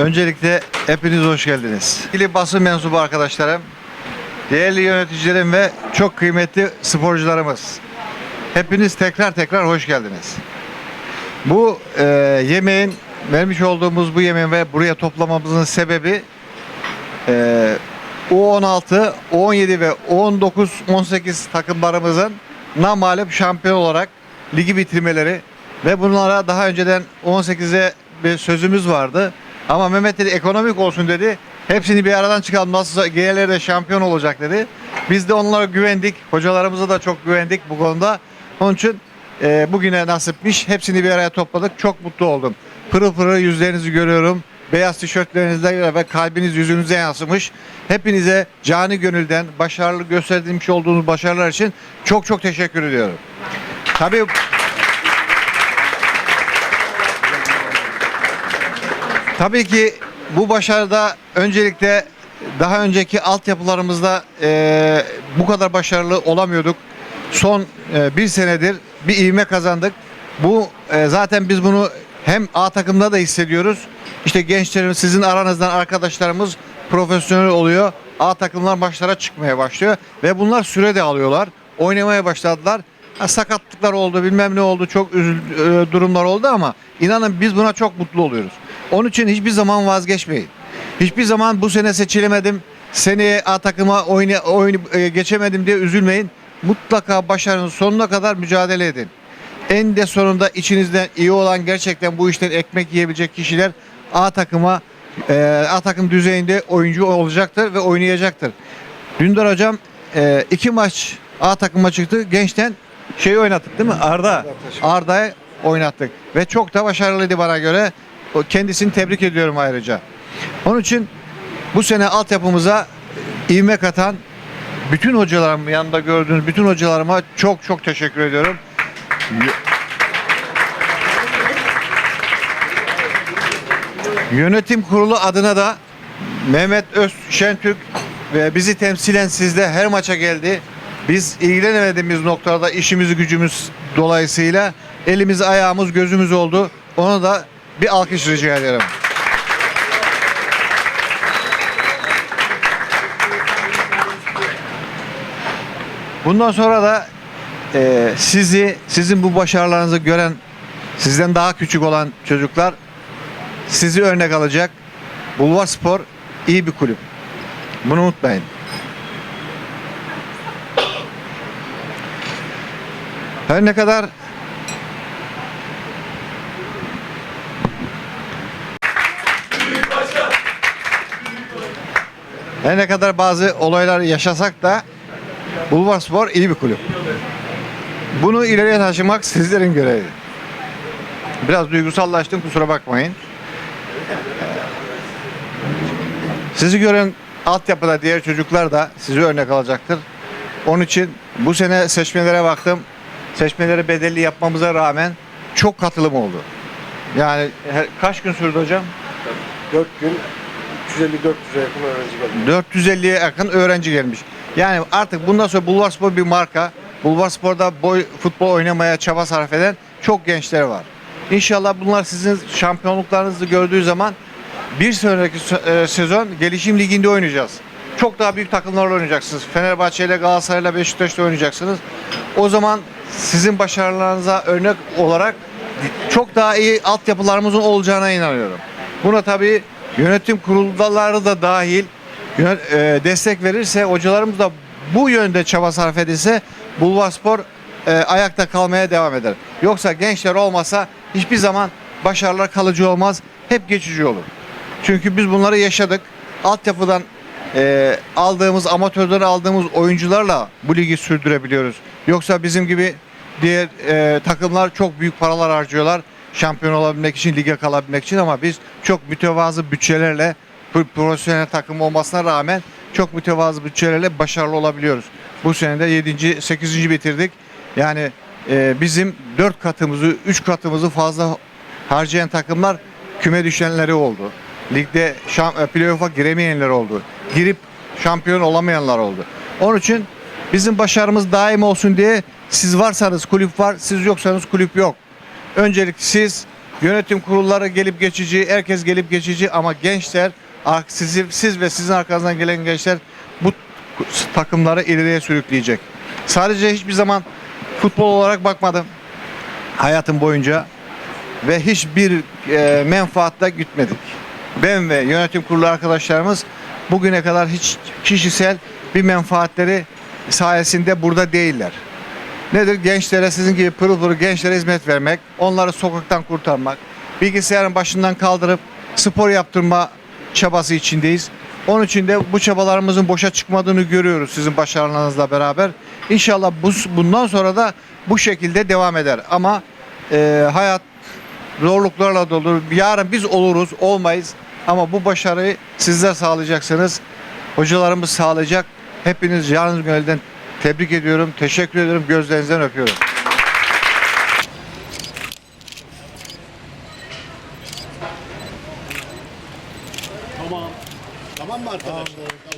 Öncelikle hepiniz hoş geldiniz. Sevgili basın mensubu arkadaşlarım, değerli yöneticilerim ve çok kıymetli sporcularımız. Hepiniz tekrar tekrar hoş geldiniz. Bu e, yemeğin, vermiş olduğumuz bu yemeğin ve buraya toplamamızın sebebi e, U16, U17 ve U19-18 takımlarımızın namalip şampiyon olarak ligi bitirmeleri ve bunlara daha önceden 18'e bir sözümüz vardı. Ama Mehmet dedi ekonomik olsun dedi. Hepsini bir aradan çıkalım nasılsa geyeleri de şampiyon olacak dedi. Biz de onlara güvendik. Hocalarımıza da çok güvendik bu konuda. Onun için e, bugüne nasipmiş. Hepsini bir araya topladık. Çok mutlu oldum. Pırıl pırıl yüzlerinizi görüyorum. Beyaz tişörtlerinizde ve kalbiniz yüzünüze yansımış. Hepinize cani gönülden başarılı gösterdiğim olduğunuz başarılar için çok çok teşekkür ediyorum. Tabii Tabii ki bu başarıda öncelikle daha önceki altyapılarımızda eee bu kadar başarılı olamıyorduk. Son eee, bir senedir bir ivme kazandık. Bu eee, zaten biz bunu hem A takımda da hissediyoruz. İşte gençlerimiz sizin aranızdan arkadaşlarımız profesyonel oluyor. A takımlar maçlara çıkmaya başlıyor ve bunlar süre de alıyorlar. Oynamaya başladılar. Ha, sakatlıklar oldu bilmem ne oldu çok üzül, e, durumlar oldu ama inanın biz buna çok mutlu oluyoruz. Onun için hiçbir zaman vazgeçmeyin. Hiçbir zaman bu sene seçilemedim, seneye A takıma oyna, oyunu e, geçemedim diye üzülmeyin. Mutlaka başarının sonuna kadar mücadele edin. En de sonunda içinizden iyi olan gerçekten bu işten ekmek yiyebilecek kişiler A takıma e, A takım düzeyinde oyuncu olacaktır ve oynayacaktır. Dündar hocam e, iki maç A takıma çıktı. Gençten şeyi oynattık değil mi? Arda. Arda'yı oynattık. Ve çok da başarılıydı bana göre. Kendisini tebrik ediyorum ayrıca. Onun için bu sene altyapımıza ivme katan bütün hocalarım yanında gördüğünüz bütün hocalarıma çok çok teşekkür ediyorum. Yönetim kurulu adına da Mehmet Öz Şentürk ve bizi temsilen sizde her maça geldi. Biz ilgilenemediğimiz noktada işimiz gücümüz dolayısıyla elimiz ayağımız gözümüz oldu. Ona da bir alkış rica ederim. Bundan sonra da e, sizi, sizin bu başarılarınızı gören, sizden daha küçük olan çocuklar sizi örnek alacak. Bulvar Spor iyi bir kulüp. Bunu unutmayın. Her ne kadar her ne kadar bazı olaylar yaşasak da Bulvar Spor iyi bir kulüp. Bunu ileriye taşımak sizlerin görevi. Biraz duygusallaştım kusura bakmayın. Sizi gören altyapıda diğer çocuklar da sizi örnek alacaktır. Onun için bu sene seçmelere baktım. Seçmeleri bedelli yapmamıza rağmen çok katılım oldu. Yani kaç gün sürdü hocam? 4 gün 350-400'e yakın öğrenci geldi. 450'ye yakın öğrenci gelmiş. Yani artık bundan sonra Bulvar Spor bir marka. Bulvar Spor'da boy futbol oynamaya çaba sarf eden çok gençler var. İnşallah bunlar sizin şampiyonluklarınızı gördüğü zaman bir sonraki e, sezon gelişim liginde oynayacağız. Çok daha büyük takımlarla oynayacaksınız. Fenerbahçe ile Galatasaray'la Beşiktaş'la oynayacaksınız. O zaman sizin başarılarınıza örnek olarak çok daha iyi altyapılarımızın olacağına inanıyorum. Buna tabii yönetim kurulları da dahil e, destek verirse, hocalarımız da bu yönde çaba sarf edilse Bulvar Spor e, ayakta kalmaya devam eder. Yoksa gençler olmasa hiçbir zaman başarılar kalıcı olmaz. Hep geçici olur. Çünkü biz bunları yaşadık. Altyapıdan e, aldığımız, amatörden aldığımız oyuncularla bu ligi sürdürebiliyoruz. Yoksa bizim gibi diğer e, takımlar çok büyük paralar harcıyorlar. Şampiyon olabilmek için, lige kalabilmek için ama biz çok mütevazı bütçelerle pro- profesyonel takım olmasına rağmen çok mütevazı bütçelerle başarılı olabiliyoruz. Bu sene de 7. 8. bitirdik. Yani e, bizim 4 katımızı, 3 katımızı fazla harcayan takımlar küme düşenleri oldu. Ligde e, playoff'a giremeyenler oldu. Girip şampiyon olamayanlar oldu. Onun için bizim başarımız daim olsun diye siz varsanız kulüp var, siz yoksanız kulüp yok. Öncelik siz Yönetim kurulları gelip geçici, herkes gelip geçici ama gençler, ar- sizi, siz ve sizin arkanızdan gelen gençler bu takımları ileriye sürükleyecek. Sadece hiçbir zaman futbol olarak bakmadım hayatım boyunca ve hiçbir e, menfaatle gitmedik. Ben ve yönetim kurulu arkadaşlarımız bugüne kadar hiç kişisel bir menfaatleri sayesinde burada değiller. Nedir? Gençlere sizin gibi pırıl pırıl gençlere hizmet vermek, onları sokaktan kurtarmak, bilgisayarın başından kaldırıp spor yaptırma çabası içindeyiz. Onun için de bu çabalarımızın boşa çıkmadığını görüyoruz sizin başarılarınızla beraber. İnşallah bu, bundan sonra da bu şekilde devam eder. Ama e, hayat zorluklarla dolu. Yarın biz oluruz, olmayız. Ama bu başarıyı sizler sağlayacaksınız. Hocalarımız sağlayacak. Hepiniz yarın gönülden tebrik ediyorum. Teşekkür ediyorum. Gözlerinizden öpüyorum. Tamam. Tamam mı arkadaşlar? Tamam.